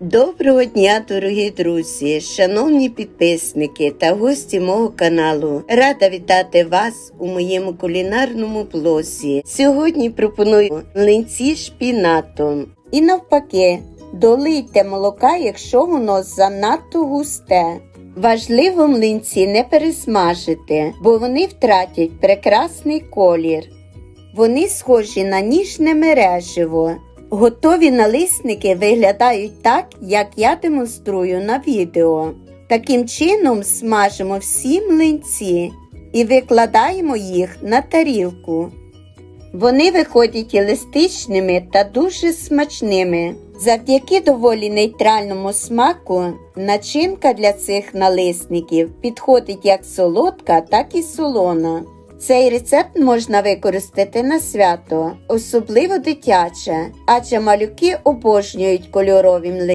Доброго дня, дорогі друзі, шановні підписники та гості мого каналу. Рада вітати вас у моєму кулінарному блозі. Сьогодні пропоную млинці шпінатом. І навпаки, долийте молока, якщо воно занадто густе. Важливо млинці не пересмажити, бо вони втратять прекрасний колір. Вони схожі на ніжне мереживо. Готові налисники виглядають так, як я демонструю на відео. Таким чином смажимо всі млинці і викладаємо їх на тарілку. Вони виходять еластичними та дуже смачними. Завдяки доволі нейтральному смаку начинка для цих налисників підходить як солодка, так і солона. Цей рецепт можна використати на свято, особливо дитяче, адже малюки обожнюють кольорові млинці.